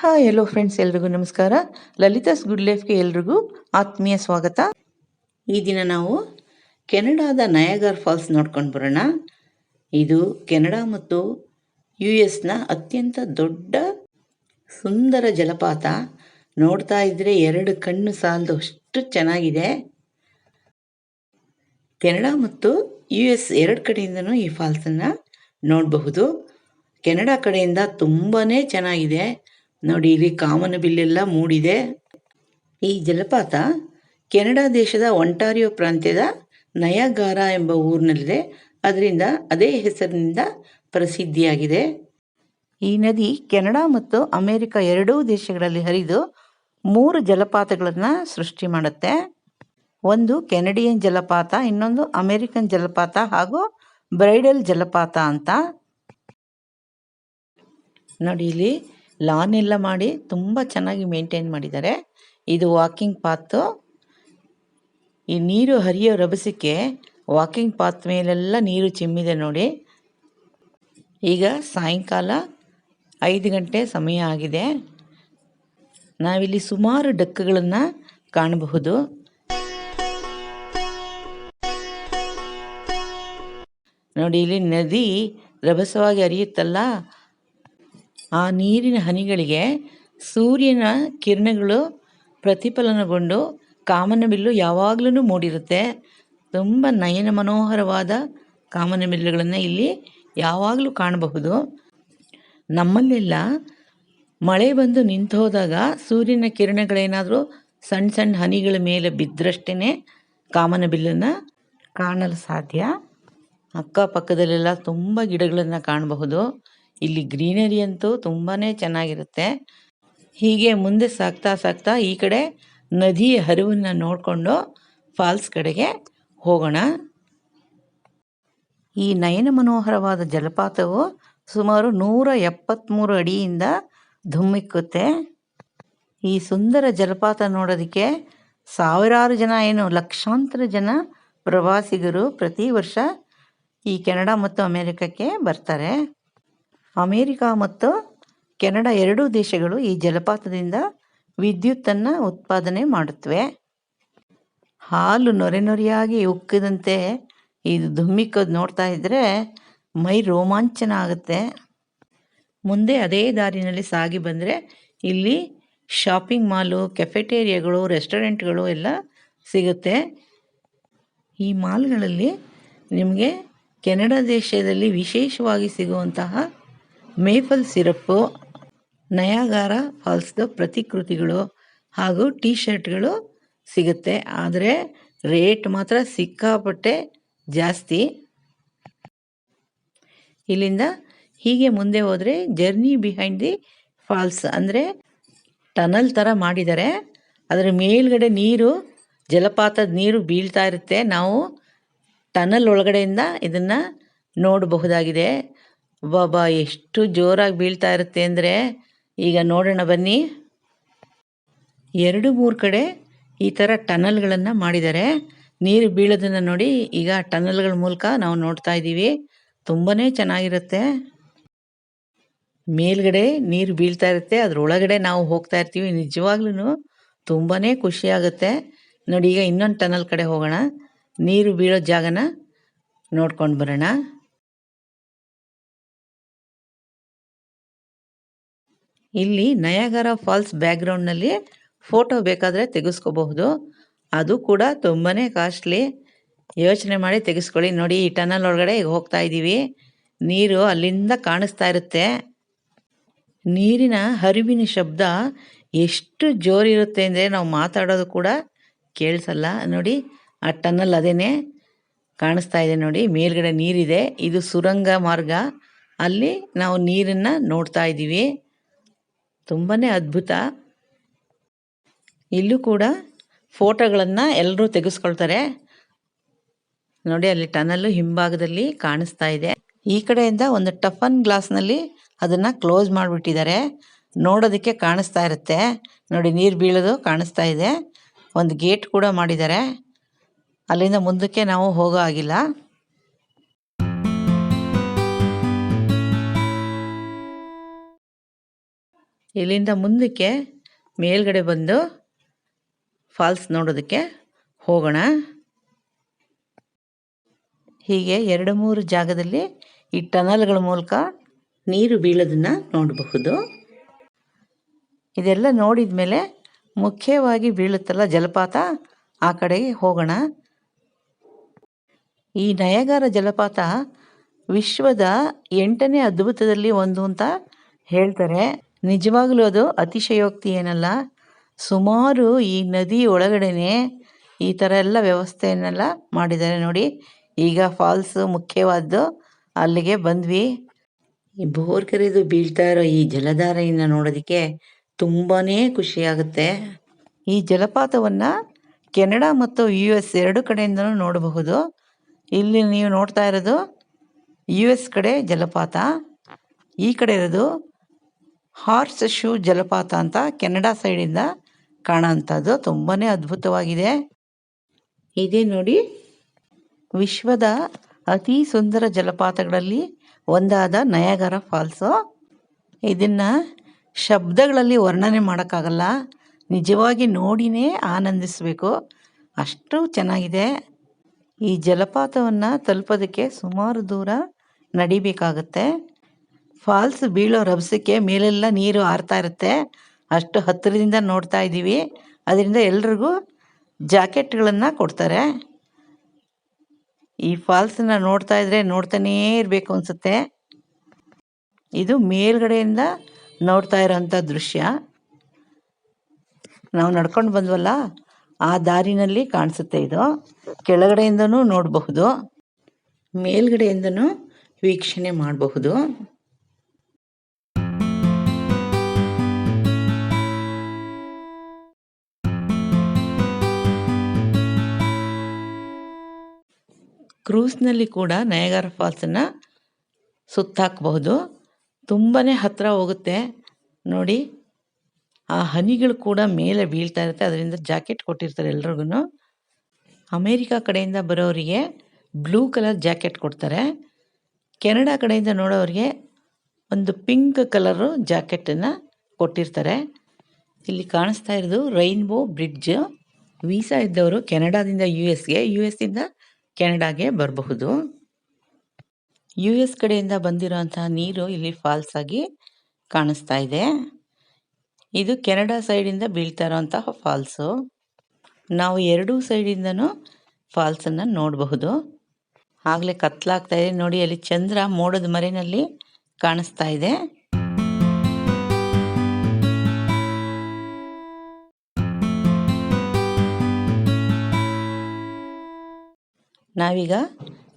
Hi ಎಲ್ಲೋ friends ಎಲ್ರಿಗೂ ನಮಸ್ಕಾರ. ಲಲಿತಾಸ್ good ಲೈಫ್ಗೆ ಎಲ್ರಿಗೂ ಆತ್ಮೀಯ ಸ್ವಾಗತ. ಈ ದಿನ ನಾವು ಕೆನಡಾದ ನಯಾಗರ್ ಫಾಲ್ಸ್ ನೋಡ್ಕೊಂಡು ಬರೋಣ. ಇದು ಕೆನಡಾ ಮತ್ತು ಯು ಎಸ್ನ ಅತ್ಯಂತ ದೊಡ್ಡ ಸುಂದರ ಜಲಪಾತ. ನೋಡ್ತಾ ಇದ್ರೆ ಎರಡು ಕಣ್ಣು ಸಾಲದು ಅಷ್ಟು ಚೆನ್ನಾಗಿದೆ. ಕೆನಡಾ ಮತ್ತು ಯು ಎಸ್ ಎರಡು ಕಡೆಯಿಂದನೂ ಈ ಫಾಲ್ಸನ್ನು ನೋಡಬಹುದು. ಕೆನಡಾ ಕಡೆಯಿಂದ ತುಂಬಾ ಚೆನ್ನಾಗಿದೆ. ನೋಡಿ, ಇಲ್ಲಿ ಕಾಮನ ಬಿಲ್ಲೆಲ್ಲ ಮೂಡಿದೆ. ಈ ಜಲಪಾತ ಕೆನಡಾ ದೇಶದ ಒಂಟಾರಿಯೋ ಪ್ರಾಂತ್ಯದ ನಯಗಾರ ಎಂಬ ಊರಿನಲ್ಲಿದೆ. ಅದರಿಂದ ಅದೇ ಹೆಸರಿನಿಂದ ಪ್ರಸಿದ್ಧಿಯಾಗಿದೆ. ಈ ನದಿ ಕೆನಡಾ ಮತ್ತು ಅಮೆರಿಕ ಎರಡೂ ದೇಶಗಳಲ್ಲಿ ಹರಿದು ಮೂರು ಜಲಪಾತಗಳನ್ನು ಸೃಷ್ಟಿ ಮಾಡುತ್ತೆ. ಒಂದು ಕೆನಡಿಯನ್ ಜಲಪಾತ, ಇನ್ನೊಂದು ಅಮೆರಿಕನ್ ಜಲಪಾತ ಹಾಗೂ ಬ್ರೈಡಲ್ ಜಲಪಾತ ಅಂತ. ನೋಡಿ ಇಲ್ಲಿ ಲಾನ್ ಎಲ್ಲ ಮಾಡಿ ತುಂಬ ಚೆನ್ನಾಗಿ ಮೇಂಟೈನ್ ಮಾಡಿದ್ದಾರೆ. ಇದು ವಾಕಿಂಗ್ ಪಾತು ಈ ನೀರು ಹರಿಯೋ ರಭಸಕ್ಕೆ ವಾಕಿಂಗ್ ಪಾತ್ ಮೇಲೆಲ್ಲ ನೀರು ಚಿಮ್ಮಿದೆ ನೋಡಿ. ಈಗ ಸಾಯಂಕಾಲ ಐದು ಗಂಟೆ ಸಮಯ ಆಗಿದೆ. ನಾವಿಲ್ಲಿ ಸುಮಾರು ಡಕ್ಕುಗಳನ್ನು ಕಾಣಬಹುದು. ನೋಡಿ, ಇಲ್ಲಿ ನದಿ ರಭಸವಾಗಿ ಹರಿಯುತ್ತಲ್ಲ ಆ ನೀರಿನ ಹನಿಗಳಿಗೆ ಸೂರ್ಯನ ಕಿರಣಗಳು ಪ್ರತಿಫಲನಗೊಂಡು ಕಾಮನಬಿಲ್ಲು ಯಾವಾಗಲೂ ಮೂಡಿರುತ್ತೆ. ತುಂಬ ನಯನ ಮನೋಹರವಾದ ಕಾಮನಬಿಲ್ಲುಗಳನ್ನು ಇಲ್ಲಿ ಯಾವಾಗಲೂ ಕಾಣಬಹುದು. ನಮ್ಮಲ್ಲೆಲ್ಲ ಮಳೆ ಬಂದು ನಿಂತು ಹೋದಾಗ ಸೂರ್ಯನ ಕಿರಣಗಳೇನಾದರೂ ಸಣ್ಣ ಸಣ್ಣ ಹನಿಗಳ ಮೇಲೆ ಬಿದ್ದರಷ್ಟೇ ಕಾಮನಬಿಲ್ಲನ್ನು ಕಾಣಲು ಸಾಧ್ಯ. ಅಕ್ಕಪಕ್ಕದಲ್ಲೆಲ್ಲ ತುಂಬ ಗಿಡಗಳನ್ನು ಕಾಣಬಹುದು. ಇಲ್ಲಿ ಗ್ರೀನರಿ ಅಂತೂ ತುಂಬಾ ಚೆನ್ನಾಗಿರುತ್ತೆ. ಹೀಗೆ ಮುಂದೆ ಸಾಗ್ತಾ ಸಾಗ್ತಾ ಈ ಕಡೆ ನದಿಯ ಹರಿವನ್ನು ನೋಡಿಕೊಂಡು ಫಾಲ್ಸ್ ಕಡೆಗೆ ಹೋಗೋಣ. ಈ ನಯನ ಮನೋಹರವಾದ ಜಲಪಾತವು ಸುಮಾರು ನೂರ ಎಪ್ಪತ್ತ್ಮೂರು ಅಡಿಯಿಂದ ಧುಮ್ಮಿಕ್ಕುತ್ತೆ. ಈ ಸುಂದರ ಜಲಪಾತ ನೋಡೋದಕ್ಕೆ ಸಾವಿರಾರು ಜನ, ಏನು ಲಕ್ಷಾಂತರ ಜನ ಪ್ರವಾಸಿಗರು ಪ್ರತಿ ವರ್ಷ ಈ ಕೆನಡಾ ಮತ್ತು ಅಮೇರಿಕಕ್ಕೆ ಬರ್ತಾರೆ. ಅಮೇರಿಕಾ ಮತ್ತು ಕೆನಡಾ ಎರಡೂ ದೇಶಗಳು ಈ ಜಲಪಾತದಿಂದ ವಿದ್ಯುತ್ತನ್ನು ಉತ್ಪಾದನೆ ಮಾಡುತ್ತವೆ. ಹಾಲು ನೊರೆ ನೊರೆಯಾಗಿ ಉಕ್ಕಿದಂತೆ ಇದು ಧುಮ್ಮಿಕ್ಕೋದು ನೋಡ್ತಾ ಇದ್ದರೆ ಮೈ ರೋಮಾಂಚನ ಆಗುತ್ತೆ. ಮುಂದೆ ಅದೇ ದಾರಿನಲ್ಲಿ ಸಾಗಿ ಬಂದರೆ ಇಲ್ಲಿ ಶಾಪಿಂಗ್ ಮಾಲು, ಕೆಫೆಟೇರಿಯಾಗಳು, ರೆಸ್ಟೋರೆಂಟ್ಗಳು ಎಲ್ಲ ಸಿಗುತ್ತೆ. ಈ ಮಾಲ್ಗಳಲ್ಲಿ ನಿಮಗೆ ಕೆನಡಾ ದೇಶದಲ್ಲಿ ವಿಶೇಷವಾಗಿ ಸಿಗುವಂತಹ ಮೇಪಲ್ ಸಿರಪ್ಪು, ನಯಾಗಾರ ಫಾಲ್ಸ್ದು ಪ್ರತಿಕೃತಿಗಳು ಹಾಗೂ ಟೀ ಶರ್ಟ್ಗಳು ಸಿಗುತ್ತೆ. ಆದರೆ ರೇಟ್ ಮಾತ್ರ ಸಿಕ್ಕಾಪಟ್ಟೆ ಜಾಸ್ತಿ. ಇಲ್ಲಿಂದ ಹೀಗೆ ಮುಂದೆ ಹೋದರೆ ಜರ್ನಿ ಬಿಹೈಂಡ್ ದಿ ಫಾಲ್ಸ್ ಅಂದರೆ ಟನಲ್ ಥರ ಮಾಡಿದ್ದಾರೆ. ಅದರ ಮೇಲ್ಗಡೆ ನೀರು, ಜಲಪಾತದ ನೀರು ಬೀಳ್ತಾ ಇರುತ್ತೆ. ನಾವು ಟನಲ್ ಒಳಗಡೆಯಿಂದ ಇದನ್ನು ನೋಡಬಹುದಾಗಿದೆ. ಬಾಬಾ, ಎಷ್ಟು ಜೋರಾಗಿ ಬೀಳ್ತಾ ಇರುತ್ತೆ ಅಂದರೆ, ಈಗ ನೋಡೋಣ ಬನ್ನಿ. ಎರಡು ಮೂರು ಕಡೆ ಈ ಥರ ಟನಲ್ಗಳನ್ನು ಮಾಡಿದ್ದಾರೆ. ನೀರು ಬೀಳೋದನ್ನು ನೋಡಿ ಈಗ ಟನಲ್ಗಳ ಮೂಲಕ ನಾವು ನೋಡ್ತಾ ಇದ್ದೀವಿ. ತುಂಬಾ ಚೆನ್ನಾಗಿರುತ್ತೆ. ಮೇಲ್ಗಡೆ ನೀರು ಬೀಳ್ತಾ ಇರುತ್ತೆ. ಅದರೊಳಗಡೆ ನಾವು ಹೋಗ್ತಾ ಇರ್ತೀವಿ. ನಿಜವಾಗ್ಲೂ ತುಂಬಾ ಖುಷಿಯಾಗುತ್ತೆ. ನೋಡಿ, ಈಗ ಇನ್ನೊಂದು ಟನಲ್ ಕಡೆ ಹೋಗೋಣ. ನೀರು ಬೀಳೋ ಜಾಗನ ನೋಡ್ಕೊಂಡು ಬರೋಣ. ಇಲ್ಲಿ ನಯಾಗರ ಫಾಲ್ಸ್ ಬ್ಯಾಕ್ಗ್ರೌಂಡ್ನಲ್ಲಿ ಫೋಟೋ ಬೇಕಾದರೆ ತೆಗೆಸ್ಕೋಬಹುದು. ಅದು ಕೂಡ ತುಂಬಾ ಕಾಸ್ಟ್ಲಿ. ಯೋಚನೆ ಮಾಡಿ ತೆಗೆಸ್ಕೊಳ್ಳಿ. ನೋಡಿ, ಈ ಟನಲ್ ಒಳಗಡೆ ಈಗ ಹೋಗ್ತಾ ಇದ್ದೀವಿ ನೀರು ಅಲ್ಲಿಂದ ಕಾಣಿಸ್ತಾ ಇರುತ್ತೆ. ನೀರಿನ ಹರಿವಿನ ಶಬ್ದ ಎಷ್ಟು ಜೋರಿರುತ್ತೆ ಅಂದರೆ ನಾವು ಮಾತಾಡೋದು ಕೂಡ ಕೇಳಿಸಲ್ಲ. ನೋಡಿ, ಆ ಟನಲ್ ಅದೇನೆ ಕಾಣಿಸ್ತಾ ಇದೆ ನೋಡಿ. ಮೇಲ್ಗಡೆ ನೀರಿದೆ. ಇದು ಸುರಂಗ ಮಾರ್ಗ. ಅಲ್ಲಿ ನಾವು ನೀರನ್ನು ನೋಡ್ತಾ ಇದ್ದೀವಿ ತುಂಬಾ ಅದ್ಭುತ. ಇಲ್ಲೂ ಕೂಡ ಫೋಟೋಗಳನ್ನು ಎಲ್ಲರೂ ತೆಗೆಸ್ಕೊಳ್ತಾರೆ. ನೋಡಿ, ಅಲ್ಲಿ ಟನಲ್ಲು ಹಿಂಭಾಗದಲ್ಲಿ ಕಾಣಿಸ್ತಾ ಇದೆ. ಈ ಕಡೆಯಿಂದ ಒಂದು ಟಫನ್ ಗ್ಲಾಸ್ನಲ್ಲಿ ಅದನ್ನು ಕ್ಲೋಸ್ ಮಾಡಿಬಿಟ್ಟಿದ್ದಾರೆ. ನೋಡೋದಕ್ಕೆ ಕಾಣಿಸ್ತಾ ಇರುತ್ತೆ. ನೋಡಿ, ನೀರು ಬೀಳೋದು ಕಾಣಿಸ್ತಾ ಇದೆ. ಒಂದು ಗೇಟ್ ಕೂಡ ಮಾಡಿದ್ದಾರೆ. ಅಲ್ಲಿಂದ ಮುಂದಕ್ಕೆ ನಾವು ಹೋಗೋ ಆಗಿಲ್ಲ ಇಲ್ಲಿಂದ ಮುಂದಕ್ಕೆ ಮೇಲ್ಗಡೆ ಬಂದು ಫಾಲ್ಸ್ ನೋಡೋದಕ್ಕೆ ಹೋಗೋಣ. ಹೀಗೆ ಎರಡು ಮೂರು ಜಾಗದಲ್ಲಿ ಈ ಟನಲ್ಗಳ ಮೂಲಕ ನೀರು ಬೀಳೋದನ್ನು ನೋಡಬಹುದು. ಇದೆಲ್ಲ ನೋಡಿದ ಮೇಲೆ ಮುಖ್ಯವಾಗಿ ಬೀಳುತ್ತಲ್ಲ ಜಲಪಾತ, ಆ ಕಡೆಗೆ ಹೋಗೋಣ. ಈ ನಯಗಾರ ಜಲಪಾತ ವಿಶ್ವದ ಎಂಟನೇ ಅದ್ಭುತದಲ್ಲಿ ಒಂದು ಅಂತ ಹೇಳ್ತಾರೆ. ನಿಜವಾಗ್ಲೂ ಅದು ಅತಿಶಯೋಕ್ತಿ ಏನಲ್ಲ? ಸುಮಾರು ಈ ನದಿ ಒಳಗಡೆನೆ ಈ ಥರ ಎಲ್ಲ ವ್ಯವಸ್ಥೆಯನ್ನೆಲ್ಲ ಮಾಡಿದ್ದಾರೆ ನೋಡಿ. ಈಗ ಫಾಲ್ಸ್ ಮುಖ್ಯವಾದ್ದು ಅಲ್ಲಿಗೆ ಬಂದ್ವಿ. ಈ ಬೋರ್ ಕರೆದು ಬೀಳ್ತಾ ಇರೋ ಈ ಜಲಧಾರೆಯನ್ನು ನೋಡೋದಕ್ಕೆ ತುಂಬಾನೇ ಖುಷಿಯಾಗುತ್ತೆ. ಈ ಜಲಪಾತವನ್ನ ಕೆನಡಾ ಮತ್ತು ಯು ಎಸ್ ಎರಡು ಕಡೆಯಿಂದನೂ ನೋಡಬಹುದು. ಇಲ್ಲಿ ನೀವು ನೋಡ್ತಾ ಇರೋದು ಯು ಎಸ್ ಕಡೆ ಜಲಪಾತ, ಈ ಕಡೆ ಇರೋದು ಹಾರ್ಸ್ ಶೂ ಜಲಪಾತ ಅಂತ ಕೆನಡಾ ಸೈಡಿಂದ ಕಾಣೋಂಥದ್ದು ತುಂಬಾನೇ ಅದ್ಭುತವಾಗಿದೆ. ಇದೇ ನೋಡಿ, ವಿಶ್ವದ ಅತಿ ಸುಂದರ ಜಲಪಾತಗಳಲ್ಲಿ ಒಂದಾದ ನಯಾಗರ ಫಾಲ್ಸು. ಇದನ್ನು ಶಬ್ದಗಳಲ್ಲಿ ವರ್ಣನೆ ಮಾಡೋಕ್ಕಾಗಲ್ಲ. ನಿಜವಾಗಿ ನೋಡಿನೇ ಆನಂದಿಸಬೇಕು. ಅಷ್ಟು ಚೆನ್ನಾಗಿದೆ. ಈ ಜಲಪಾತವನ್ನು ತಲುಪೋದಕ್ಕೆ ಸುಮಾರು ದೂರ ನಡಿಬೇಕಾಗತ್ತೆ. ಫಾಲ್ಸ್ ಬೀಳೋ ರಭಸಕ್ಕೆ ಮೇಲೆಲ್ಲ ನೀರು ಹಾರ್ತಾ ಇರುತ್ತೆ. ಅಷ್ಟು ಹತ್ತಿರದಿಂದ ನೋಡ್ತಾ ಇದ್ದೀವಿ. ಅದರಿಂದ ಎಲ್ರಿಗೂ ಜಾಕೆಟ್ಗಳನ್ನು ಕೊಡ್ತಾರೆ. ಈ ಫಾಲ್ಸನ್ನ ನೋಡ್ತಾ ಇದ್ರೆ ನೋಡ್ತಾನೇ ಇರಬೇಕು ಅನಿಸುತ್ತೆ. ಇದು ಮೇಲ್ಗಡೆಯಿಂದ ನೋಡ್ತಾ ಇರೋಂಥ ದೃಶ್ಯ. ನಾವು ನಡ್ಕೊಂಡು ಬಂದ್ವಲ್ಲ, ಆ ದಾರಿನಲ್ಲಿ ಕಾಣಿಸುತ್ತೆ ಇದು. ಕೆಳಗಡೆಯಿಂದನೂ ನೋಡಬಹುದು. ಮೇಲ್ಗಡೆಯಿಂದನೂ ವೀಕ್ಷಣೆ ಮಾಡಬಹುದು. ಕ್ರೂಸ್ನಲ್ಲಿ ಕೂಡ ನಯಗಾರ ಫಾಲ್ಸನ್ನು ಸುತ್ತಾಕಬಹುದು. ತುಂಬಾ ಹತ್ತಿರ ಹೋಗುತ್ತೆ. ನೋಡಿ, ಆ ಹನಿಗಳು ಕೂಡ ಮೇಲೆ ಬೀಳ್ತಾ ಇರುತ್ತೆ. ಅದರಿಂದ ಜಾಕೆಟ್ ಕೊಟ್ಟಿರ್ತಾರೆ ಎಲ್ರಿಗೂ ಅಮೇರಿಕಾ ಕಡೆಯಿಂದ ಬರೋರಿಗೆ ಬ್ಲೂ ಕಲರ್ ಜಾಕೆಟ್ ಕೊಡ್ತಾರೆ. ಕೆನಡಾ ಕಡೆಯಿಂದ ನೋಡೋರಿಗೆ ಒಂದು ಪಿಂಕ್ ಕಲರು ಜಾಕೆಟನ್ನು ಕೊಟ್ಟಿರ್ತಾರೆ. ಇಲ್ಲಿ ಕಾಣಿಸ್ತಾ ಇರೋದು ರೈನ್ಬೋ ಬ್ರಿಡ್ಜ್. ವೀಸಾ ಇದ್ದವರು ಕೆನಡಾದಿಂದ ಯು ಎಸ್ಗೆ, ಯು ಎಸ್ಸಿಂದ ಕೆನಡಾಗೆ ಬರಬಹುದು. ಯು ಎಸ್ ಕಡೆಯಿಂದ ಬಂದಿರೋಂತಹ ನೀರು ಇಲ್ಲಿ ಫಾಲ್ಸ್ ಆಗಿ ಕಾಣಿಸ್ತಾ ಇದೆ. ಇದು ಕೆನಡಾ ಸೈಡಿಂದ ಬೀಳ್ತಾ ಇರೋಂತಹ ಫಾಲ್ಸು ನಾವು ಎರಡೂ ಸೈಡಿಂದನೂ ಫಾಲ್ಸನ್ನು ನೋಡಬಹುದು. ಆಗಲೇ ಕತ್ಲಾಗ್ತಾ ಇದೆ. ನೋಡಿ, ಅಲ್ಲಿ ಚಂದ್ರ ಮೋಡದ ಮರೆಯಲ್ಲಿ ಕಾಣಿಸ್ತಾ ಇದೆ. ನಾವೀಗ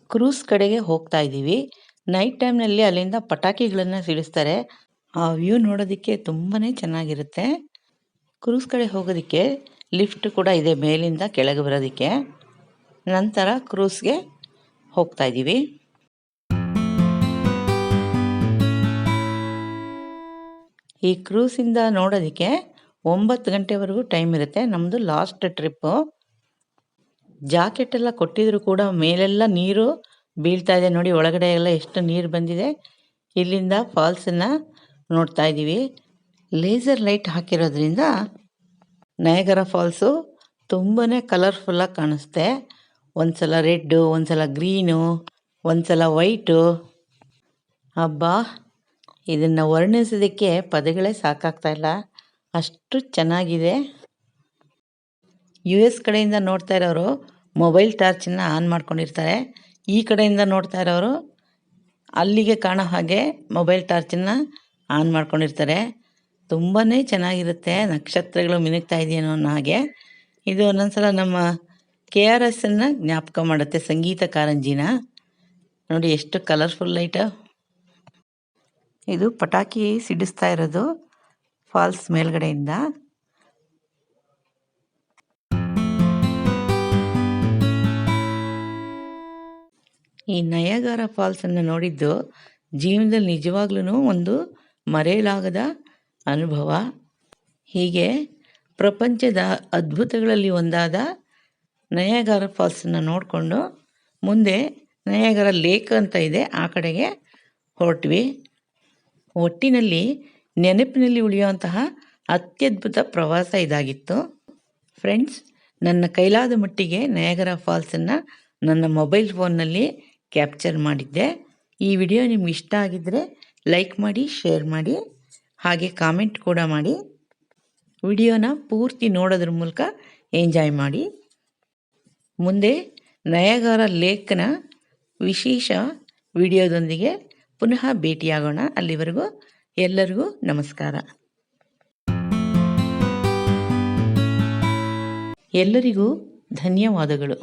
ಕ್ರೂಸ್ ಕಡೆಗೆ ಹೋಗ್ತಾ ಇದ್ದೀವಿ. ನೈಟ್ ಟೈಮ್ನಲ್ಲಿ ಅಲ್ಲಿಂದ ಪಟಾಕಿಗಳನ್ನು ಸಿಡಿಸ್ತಾರೆ. ಆ ವ್ಯೂ ನೋಡೋದಕ್ಕೆ ತುಂಬಾ ಚೆನ್ನಾಗಿರುತ್ತೆ. ಕ್ರೂಸ್ ಕಡೆ ಹೋಗೋದಕ್ಕೆ ಲಿಫ್ಟ್ ಕೂಡ ಇದೆ ಮೇಲಿಂದ ಕೆಳಗೆ ಬರೋದಕ್ಕೆ. ನಂತರ ಕ್ರೂಸ್ಗೆ ಹೋಗ್ತಾ ಇದ್ದೀವಿ. ಈ ಕ್ರೂಸಿಂದ ನೋಡೋದಕ್ಕೆ ಒಂಬತ್ತು ಗಂಟೆವರೆಗೂ ಟೈಮ್ ಇರುತ್ತೆ. ನಮ್ಮದು ಲಾಸ್ಟ್ ಟ್ರಿಪ್ಪು. ಜಾಕೆಟ್ ಎಲ್ಲ ಕೊಟ್ಟಿದ್ರು ಕೂಡ ಮೇಲೆಲ್ಲ ನೀರು ಬೀಳ್ತಾ ಇದೆ ನೋಡಿ, ಒಳಗಡೆ ಎಲ್ಲ ಎಷ್ಟು ನೀರು ಬಂದಿದೆ. ಇಲ್ಲಿಂದ ಫಾಲ್ಸನ್ನು ನೋಡ್ತಾ ಇದ್ದೀವಿ. ಲೇಸರ್ ಲೈಟ್ ಹಾಕಿರೋದ್ರಿಂದ ನಯಗರ ಫಾಲ್ಸು ತುಂಬಾ ಕಲರ್ಫುಲ್ಲಾಗಿ ಕಾಣಿಸುತ್ತೆ ಒಂದು ಸಲ ರೆಡ್ಡು ಒಂದು ಸಲ ಗ್ರೀನು ಒಂದು ಸಲ ವೈಟು ಹಬ್ಬಾ ಇದನ್ನು ವರ್ಣಿಸೋದಕ್ಕೆ ಪದಗಳೇ ಸಾಕಾಗ್ತಾ ಇಲ್ಲ. ಅಷ್ಟು ಚೆನ್ನಾಗಿದೆ. ಯು ಎಸ್ ಕಡೆಯಿಂದ ನೋಡ್ತಾ ಇರೋರು ಮೊಬೈಲ್ ಟಾರ್ಚನ್ನು ಆನ್ ಮಾಡ್ಕೊಂಡಿರ್ತಾರೆ. ಈ ಕಡೆಯಿಂದ ನೋಡ್ತಾ ಇರೋರು ಅಲ್ಲಿಗೆ ಕಾಣೋ ಹಾಗೆ ಮೊಬೈಲ್ ಟಾರ್ಚನ್ನು ಆನ್ ಮಾಡ್ಕೊಂಡಿರ್ತಾರೆ. ತುಂಬಾ ಚೆನ್ನಾಗಿರುತ್ತೆ. ನಕ್ಷತ್ರಗಳು ಮಿನುಗ್ತಾ ಇದೆಯೇನೋ ಅನ್ನೋ ಹಾಗೆ. ಇದು ಒಂದೊಂದ್ಸಲ ನಮ್ಮ ಕೆ ಆರ್ ಎಸ್ಸನ್ನು ಜ್ಞಾಪಕ ಮಾಡುತ್ತೆ ಸಂಗೀತ ಕಾರಂಜಿನ. ನೋಡಿ ಎಷ್ಟು ಕಲರ್ಫುಲ್ ಲೈಟು ಇದು ಪಟಾಕಿ ಸಿಡಿಸ್ತಾ ಇರೋದು ಫಾಲ್ಸ್ ಮೇಲ್ಗಡೆಯಿಂದ. ಈ ನಯಾಗಾರ ಫಾಲ್ಸನ್ನು ನೋಡಿದ್ದು ಜೀವನದಲ್ಲಿ ನಿಜವಾಗ್ಲೂ ಒಂದು ಮರೆಯಲಾಗದ ಅನುಭವ. ಹೀಗೆ ಪ್ರಪಂಚದ ಅದ್ಭುತಗಳಲ್ಲಿ ಒಂದಾದ ನಯಾಗಾರ ಫಾಲ್ಸನ್ನು ನೋಡಿಕೊಂಡು ಮುಂದೆ ನಯಾಗಾರ ಲೇಕ್ ಅಂತ ಇದೆ, ಆ ಕಡೆಗೆ ಹೊರಟ್ವಿ. ಒಟ್ಟಿನಲ್ಲಿ ನೆನಪಿನಲ್ಲಿ ಉಳಿಯುವಂತಹ ಅತ್ಯದ್ಭುತ ಪ್ರವಾಸ ಇದಾಗಿತ್ತು. ಫ್ರೆಂಡ್ಸ್, ನನ್ನ ಕೈಲಾದ ಮಟ್ಟಿಗೆ ನಯಗರ ಫಾಲ್ಸನ್ನು ನನ್ನ ಮೊಬೈಲ್ ಫೋನ್ನಲ್ಲಿ ಕ್ಯಾಪ್ಚರ್ ಮಾಡಿದ್ದೆ. ಈ ವಿಡಿಯೋ ನಿಮ್ಗೆ ಇಷ್ಟ ಆಗಿದ್ದರೆ ಲೈಕ್ ಮಾಡಿ ಶೇರ್ ಮಾಡಿ, ಹಾಗೆ ಕಾಮೆಂಟ್ ಕೂಡ ಮಾಡಿ. ವಿಡಿಯೋನ ಪೂರ್ತಿ ನೋಡೋದ್ರ ಮೂಲಕ ಎಂಜಾಯ್ ಮಾಡಿ. ಮುಂದೆ ನಯಗಾರ ಲೇಖನ ವಿಶೇಷ ವಿಡಿಯೋದೊಂದಿಗೆ ಪುನಃ ಭೇಟಿಯಾಗೋಣ. ಅಲ್ಲಿವರೆಗೂ ಎಲ್ಲರಿಗೂ ನಮಸ್ಕಾರ. ಎಲ್ಲರಿಗೂ ಧನ್ಯವಾದಗಳು.